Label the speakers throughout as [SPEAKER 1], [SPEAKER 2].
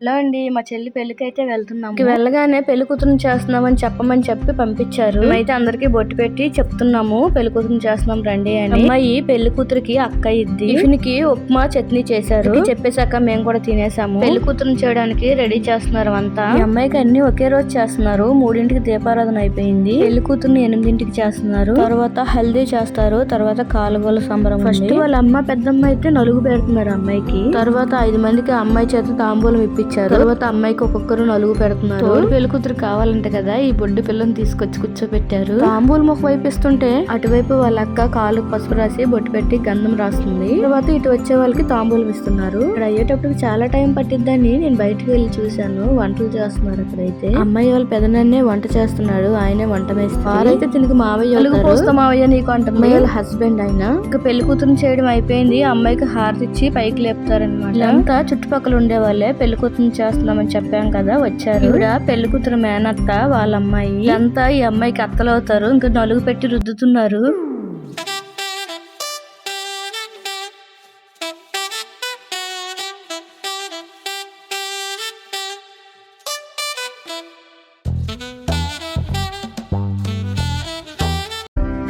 [SPEAKER 1] Hello అండి మా చెల్లి పెళ్ళికి అయితే వెళ్తున్నాము వెళ్ళగానే పెళ్ళి కూతురుని చేస్తున్నామని చెప్పమని చెప్పి పంపించారు. అయితే అందరికి బొట్టు పెట్టి చెప్తున్నాము పెళ్ళి కూతురుని చేస్తున్నాం రండి అని. అమ్మాయి పెళ్ళి కూతురికి అక్క ఇద్ది. టిఫిన్కి ఉప్మా చట్నీ చేశారు. చెప్పేశాక మేము కూడా తినేసాము పెళ్ళి కూతురుని చేయడానికి రెడీ చేస్తున్నారు అంతా. ఈ అమ్మాయికి అన్ని ఒకే రోజు చేస్తున్నారు. మూడింటికి దీపారాధన అయిపోయింది. పెళ్ళి కూతురుని ఎనిమిదింటికి చేస్తున్నారు. తర్వాత హల్దీ చేస్తారు. తర్వాత కాలుగోల సంబరం ఫస్ట్ వాళ్ళ అమ్మ పెద్దమ్మ అయితే నలుగు పెడుతున్నారు అమ్మాయికి. తర్వాత ఐదు మందికి అమ్మాయి చేత తాంబూలం ఇప్పించారు తర్వాత అమ్మాయికి ఒక్కొక్కరు నలుగు పెడుతున్నారు. పెళ్ళి కూతురు కావాలంటే కదా ఈ బొడ్డు పిల్లని తీసుకొచ్చి కూర్చోబెట్టారు. తాంబూలం ఒక వైపు ఇస్తుంటే అటువైపు వాళ్ళ అక్క కాలు పసుపు రాసి బొట్టు పెట్టి గంధం రాస్తుంది. తర్వాత ఇటు వచ్చే వాళ్ళకి తాంబూలం ఇస్తున్నారు. ఇక్కడ అయ్యేటప్పుడు చాలా టైం పట్టిద్దని నేను బయటకు వెళ్ళి చూశాను. వంటలు చేస్తున్నారు అక్కడైతే. అమ్మాయి వాళ్ళ పెదనాన్నే వంట చేస్తున్నాడు ఆయనే వంట వేస్తారు వారైతే తినకి మావయ్య మావయ్య నీకు అంట అమ్మాయి వాళ్ళ హస్బెండ్ ఆయన ఇంకా పెళ్ళి కూతురుని చేయడం అయిపోయింది. అమ్మాయికి హారతి ఇచ్చి పైకి లేపుతారనమాట ఇదంతా చుట్టుపక్కల ఉండే వాళ్ళే పెళ్ళి కూతురుని చేస్తున్నామని చెప్పాం కదా వచ్చారు. ఈవిడ పెళ్ళి కూతురు మేనత్త వాళ్ళ అమ్మాయి. ఇదంతా ఈ అమ్మాయికి అత్తలు అవుతారు ఇంకా నలుగు పెట్టి రుద్దుతున్నారు.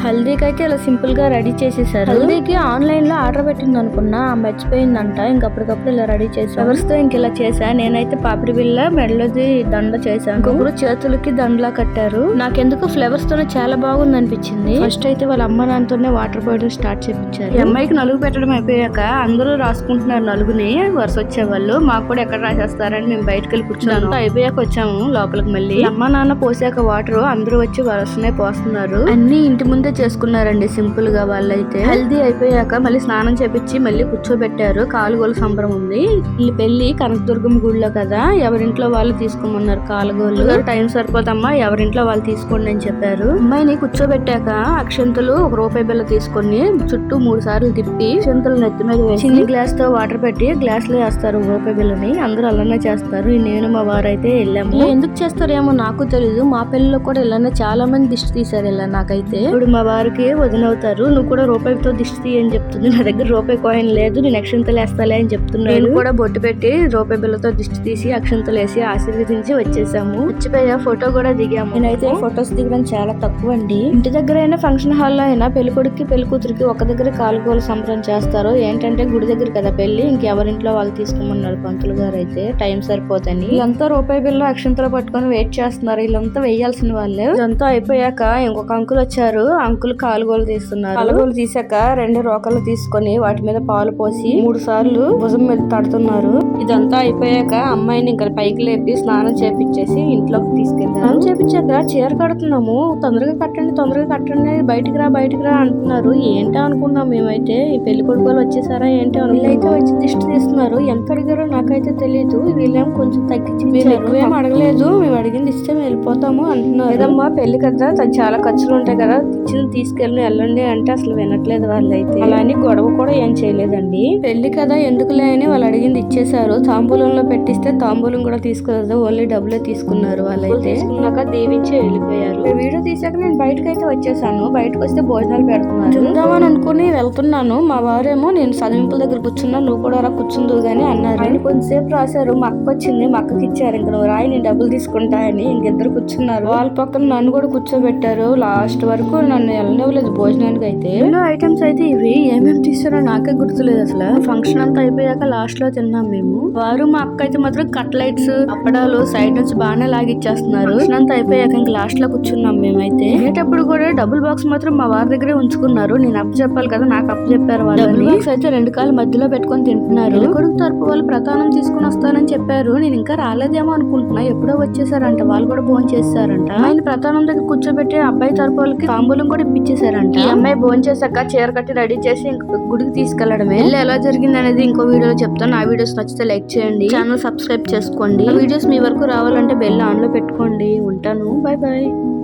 [SPEAKER 1] హల్దీకి అయితే ఇలా సింపుల్గా రెడీ చేసేసారు. హల్దీకి ఆన్లైన్లో ఆర్డర్ పెట్టింది అనుకున్నా ఆ మర్చిపోయిందంట. ఇంకప్పటికప్పుడు ఇలా రెడీ చేసి. ఫ్లవర్స్తో ఇంక ఇలా చేసా నేనైతే పాపిడి బిల్ల మెడలోది దండ చేశాను. ఇంకొకరు చేతులకి దండలా కట్టారు. నాకెందుకు ఫ్లవర్స్ తోనే చాలా బాగుంది అనిపించింది ఫస్ట్ అయితే వాళ్ళ అమ్మ నాన్నతోనే వాటర్ పోయడం స్టార్ట్ చేపించారు. ఈ అమ్మాయికి నలుగు పెట్టడం అయిపోయాక అందరూ రాసుకుంటున్నారు నలుగుని. వరుస వచ్చేవాళ్ళు. మాకు కూడా ఎక్కడ రాసేస్తారని మేము బయటకు వెళ్ళి కూర్చున్నాం అయిపోయాక వచ్చాము లోపలికి మళ్ళీ. అమ్మ నాన్న పోసాక వాటర్ అందరూ వచ్చి వరుసనే పోస్తున్నారు. అన్ని ఇంటి ముందే చేసుకున్నారండి సింపుల్గా వాళ్ళైతే. హెల్దీ అయిపోయాక మళ్ళీ స్నానం చేపించి మళ్ళీ కూర్చోబెట్టారు. కాలుగోలు సంబరం ఉంది. ఈ పెళ్ళి కనకదుర్గం గుడిలో కదా ఎవరింట్లో వాళ్ళు తీసుకోమన్నారు కాలుగోలు టైం సరిపోదమ్మా ఎవరింట్లో వాళ్ళు తీసుకోండి అని చెప్పారు. అమ్మాయిని కూర్చోబెట్టాక అక్షంతలు ఒక రూపాయి బిల్ల తీసుకొని చుట్టూ మూడు సార్లు తిప్పి అక్షంతలు నెత్తి మీద చిన్ని గ్లాస్తో వాటర్ పెట్టి గ్లాస్లో వేస్తారు రూపాయి బిల్లని అందరూ అలానే చేస్తారు. నేను మా వారు అయితే వెళ్ళాము ఎందుకు చేస్తారేమో నాకు తెలీదు. మా పెళ్ళిలో కూడా ఇలానే చాలా మంది దిష్టి తీశారు ఇలా నాకైతే. ఇప్పుడు మా వారికి వదినవుతారు. నువ్వు కూడా రూపాయితో దిష్టి అని చెప్తుంది. నా దగ్గర రూపాయి కాయిన్ లేదు. నేను అక్షంతలు వేస్తాలే అని చెప్తున్నాను నేను కూడా బొట్టు పెట్టి రూపాయి బిల్లతో దిష్టి తీసి అక్షంతలు వేసి ఆశీర్వదించి వచ్చేసాము. వచ్చిపోయా ఫోటో కూడా దిగాము. నేనైతే ఫొటోస్ దిగడం చాలా తక్కువ అండి ఇంటి దగ్గర అయినా ఫంక్షన్ హాల్లో అయినా పెళ్ళి కొడుకు పెళ్ళి కూతురికి ఒక దగ్గర కాలుగోలు సంబరం చేస్తారు ఏంటంటే గుడి దగ్గర కదా పెళ్ళి ఇంకెవరింట్లో వాళ్ళు తీసుకోమన్నారు పంతులు గారు అయితే. టైం సరిపోతని వీళ్ళంతా రూపాయి బిల్ల అక్షంతలు పట్టుకొని వెయిట్ చేస్తున్నారు. వీళ్ళంతా వేయాల్సిన వాళ్ళే. ఇదంతా అయిపోయాక ఇంకొక అంకుల్ వచ్చారు. అంకుల్ కాలుగోలు తీస్తున్నారు. కాలుగోలు తీసాక రెండు రోకలు తీసుకొని వాటి మీద పాలు పోసి మూడు సార్లు భుజం మీద తడుతున్నారు. ఇదంతా అయిపోయాక అమ్మాయిని ఇంకా పైకి లేపి స్నానం చేపించేసి ఇంట్లోకి తీసుకెళ్తారు స్నానం చేపించాక చీర కడుతున్నాము. తొందరగా కట్టండి తొందరగా కట్టండి. బయటికి రా బయటికి రా అంటున్నారు. ఏంటో అనుకున్నాం మేమైతే. ఈ పెళ్ళి కొడుకులు వచ్చేసారా ఏంటో వీళ్ళైతే వచ్చి దిష్టి తీస్తున్నారు. ఎంత అడిగారో నాకైతే తెలియదు వీళ్ళేం కొంచెం తగ్గించి మీరు ఎక్కువేం అడగలేదు. మేము అడిగింది ఇస్తే వెళ్ళిపోతాము అంటున్నారు. లేదమ్మా పెళ్ళి కదా తను చాలా ఖర్చులు ఉంటాయి కదా ఇచ్చింది తీసుకెళ్ళి వెళ్ళండి అంటే అసలు వినట్లేదు వాళ్ళైతే. అలా అని గొడవ కూడా ఏం చేయలేదండి. పెళ్ళి కదా ఎందుకులే అని వాళ్ళు అడిగింది ఇచ్చేసారు తాంబూలంలో పెట్టిస్తే తాంబూలం కూడా తీసుకోలేదు ఓన్లీ డబ్బులే తీసుకున్నారు వాళ్ళైతే. తీసుకున్నాక దీవించి వెళ్ళిపోయారు. వీడియో తీసాక నేను బయటకు అయితే వచ్చేసాను. బయటకు వస్తే భోజనాలు పెడుతున్నారు. తిందామని అనుకుని వెళ్తున్నాను. మా వారేమో నేను చదివింపుల దగ్గర కూర్చున్నా నువ్వు కూడా రా కూర్చుందు గానీ అన్నారు. ఆయన కొంతసేపు రాశారు. మా అక్క వచ్చింది మా అక్కకి ఇచ్చారు ఇంక నువ్వు రాయి నేను డబ్బులు తీసుకుంటా అని ఇంకిద్దరు కూర్చున్నారు. వాళ్ళ పక్కన నన్ను కూడా కూర్చోబెట్టారు. లాస్ట్ వరకు నన్ను వెళ్ళనివ్వలేదు భోజనానికి అయితే ఎన్నో ఐటమ్స్ అయితే ఇవి. ఏమేమి తీసారో నాకే గుర్తులేదు అసలు. ఫంక్షన్ అంతా అయిపోయాక లాస్ట్లో తిన్నాం మేము. వారు మా అక్క అయితే మాత్రం కట్లైట్స్ అప్పడాలు సైడ్ నుంచి బాగానే లాగిచ్చేస్తున్నారు. ఫంక్షన్ అంతా అయిపోయాక ఇంకా లాస్ట్లో కూర్చున్నాం మేమైతే. తినేటప్పుడు కూడా డబుల్ బాక్స్ మాత్రం మా వారి దగ్గరే ఉంచుకున్నారు. నేను అప్పు చెప్పాలి కదా నాకు అప్పు చెప్పారు వాళ్ళు బాక్స్ అయితే రెండు కాళ్ళు మధ్యలో పెట్టుకొని తింటున్నారు. కొడుకు తరపు వాళ్ళు ప్రధానం తీసుకుని వస్తానని చెప్పారు. నేను ఇంకా రాలేదేమో అనుకుంటున్నా. ఎప్పుడో వచ్చేసారంట. వాళ్ళు కూడా భోజనం చేస్తారంట. ఆయన ప్రధానం దగ్గర కూర్చోబెట్టి అబ్బాయి తరపు వాళ్ళకి తాంబూలం కూడా ఇప్పించేశారంట. ఈ అమ్మాయి భోజనం చేశాక చీర కట్టి రెడీ చేసి ఇంక గుడికి తీసుకెళ్ళడమే. పెళ్ళి ఎలా జరిగింది అనేది ఇంకో వీడియోలో చెప్తాను. ఆ వీడియోస్ నచ్చితే లైక్ చేయండి. ఛానల్ సబ్స్క్రైబ్ చేసుకోండి. వీడియోస్ మీ వరకు రావాలంటే బెల్ ఆన్లో పెట్టుకోండి. ఉంటాను. Bye bye